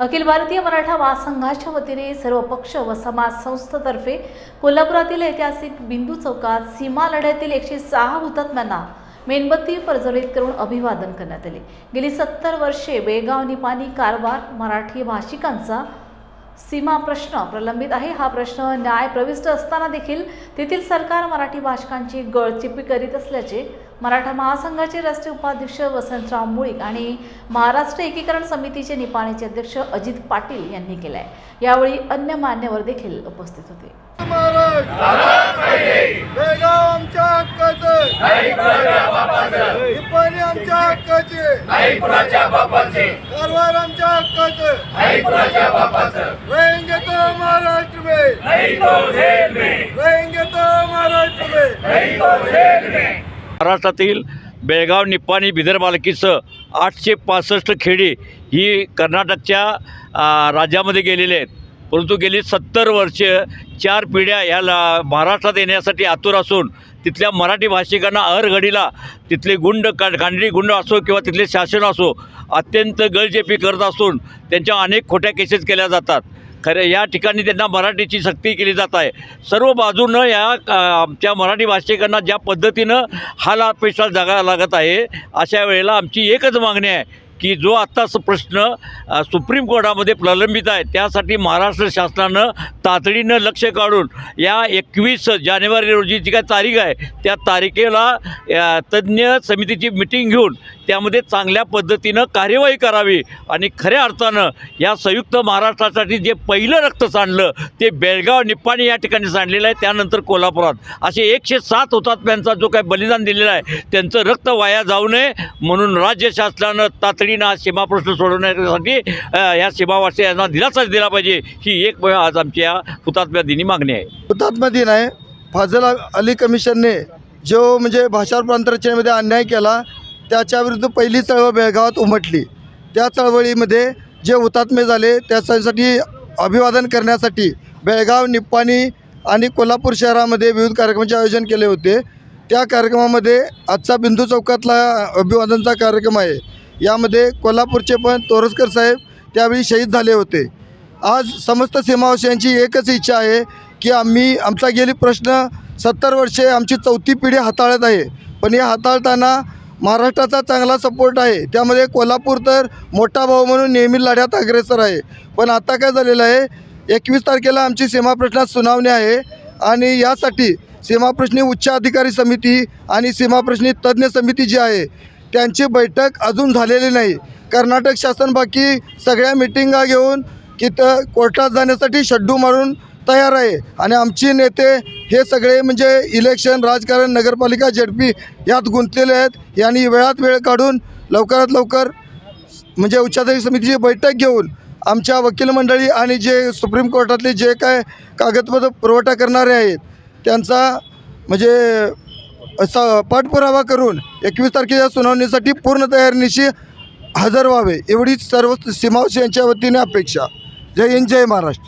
अखिल भारतीय मराठा महासंघाच्या वतीने सर्व पक्ष व समाज संस्थेतर्फे कोल्हापुरातील ऐतिहासिक बिंदू चौकात सीमा लढ्यातील एकशे सहा हुतात्म्यांना मेणबत्ती प्रज्वलित करून अभिवादन करण्यात आले. गेली सत्तर वर्षे बेळगाव निपाणी कारभार मराठी भाषिकांचा सीमा प्रश्न प्रलंबित आहे. हा प्रश्न न्याय प्रविष्ट असताना देखील तेथील सरकार मराठी भाषकांची गळचिपी करीत असल्याचे मराठा महासंघाचे राष्ट्रीय उपाध्यक्ष वसंतराव मुळीक आणि महाराष्ट्र एकीकरण समितीचे निपाणीचे अध्यक्ष अजित पाटील यांनी केलं आहे यावेळी अन्य मान्यवर देखील उपस्थित होते. बेळगाव आमच्या हक्काचं. निपाणी आमच्या हक्काचे कारवार आमच्या हक्काचं रहेंगे तो महाराष्ट्र में रहेंगे तो महाराष्ट्र में महाराष्ट्रातील बेळगाव निप्पाणी बिदर मालकीसह आठशे पासष्ट खेडी ही कर्नाटकच्या राज्यामध्ये गेलेली आहेत. परंतु गेली सत्तर वर्ष चार पिढ्या या महाराष्ट्रात येण्यासाठी आतुर असून तिथल्या मराठी भाषिकांना अरघडीला तिथले गुंड का कांडरी गुंड असो किंवा तिथले शासन असो अत्यंत गळजेपी करत असून त्यांच्या अनेक खोट्या केसेस केल्या जातात. खरं या ठिकाणी त्यांना मराठीची सक्ती केली जात आहे. सर्व बाजूनं या आमच्या मराठी भाषिकांना ज्या पद्धतीनं हाल अपेक्षा जगायला लागत आहे अशा वेळेला आमची एकच मागणी आहे की जो आत्ताच प्रश्न सुप्रीम कोर्टामध्ये प्रलंबित आहे त्यासाठी महाराष्ट्र शासनानं तातडीनं लक्ष काढून या एकवीस जानेवारी रोजी जी काय तारीख आहे त्या तारखेला तज्ज्ञ समितीची मिटिंग घेऊन त्यामध्ये चांगल्या पद्धतीनं कार्यवाही करावी आणि खऱ्या अर्थानं या संयुक्त महाराष्ट्रासाठी जे पहिलं रक्त सांडलं ते बेळगाव निप्पाणी या ठिकाणी सांडलेलं आहे त्यानंतर कोल्हापुरात. असे एकशे सात हुतात्म्यांचा जो काय बलिदान दिलेला आहे त्यांचं रक्त वाया जाऊ नये म्हणून राज्य शासनानं तातडीनं हा सीमाप्रश्न सोडवण्यासाठी या या सीमावासियांना दिलासाच दिला पाहिजे. ही एक आज आमच्या हुतात्म्या दिनी मागणी आहे. हुतात्मा दिन आहे. फाजल अली कमिशनने जो म्हणजे भाषा प्रांतरचनेमध्ये अन्याय केला त्याच्याविरुद्ध पहिली चळवळ बेळगावात उमटली. त्या चळवळीमध्ये जे हुतात्मे झाले त्यासाठी अभिवादन करण्यासाठी बेळगाव निप्पाणी आणि कोल्हापूर शहरामध्ये विविध कार्यक्रमाचे आयोजन केले होते. त्या कार्यक्रमामध्ये आजचा बिंदू चौकातला अभिवादनचा कार्यक्रम आहे. यामध्ये कोल्हापूरचे पण तोरसकर साहेब त्यावेळी शहीद झाले होते. आज समस्त सीमावासियांची एकच इच्छा आहे की आम्ही आमचा गेली प्रश्न सत्तर वर्षे आमची चौथी पिढी हाताळत आहे. पण या हाताळताना महाराष्ट्राचा चांगला सपोर्ट आहे. त्यामध्ये कोल्हापूर तर मोठा भाऊ म्हणून नेहमी लढ्यात अग्रेसर आहे. पण आता काय झालेलं आहे एकवीस तारखेला आमची सीमाप्रश्नात सुनावणी आहे आणि यासाठी सीमाप्रश्नी उच्च अधिकारी समिती आणि सीमाप्रश्नी तज्ज्ञ समिती जी आहे त्यांची बैठक अजून झालेली नाही. कर्नाटक शासन बाकी सगळ्या मिटिंगा घेऊन तिथं कोर्टात जाण्यासाठी शड्डू मारून तयार आहे. आणि आमचे नेते हे सगळे म्हणजे इलेक्शन राजकारण नगरपालिका झेडपी यात गुंतलेले आहेत. यांनी वेळात वेळ काढून लवकरात लवकर म्हणजे उच्चाधिकारी समितीची बैठक घेऊन आमच्या वकील मंडळी आणि जे सुप्रीम कोर्टातले जे काय कागदपत्र पुरवठा करणारे आहेत त्यांचा म्हणजे असा पाठपुरावा करून एकवीस तारखेच्या सुनावणीसाठी पूर्ण तयारीनिशी हजर व्हावे एवढीच सर्व सीमावश यांच्या वतीने अपेक्षा. जय हिंद जय महाराष्ट्र.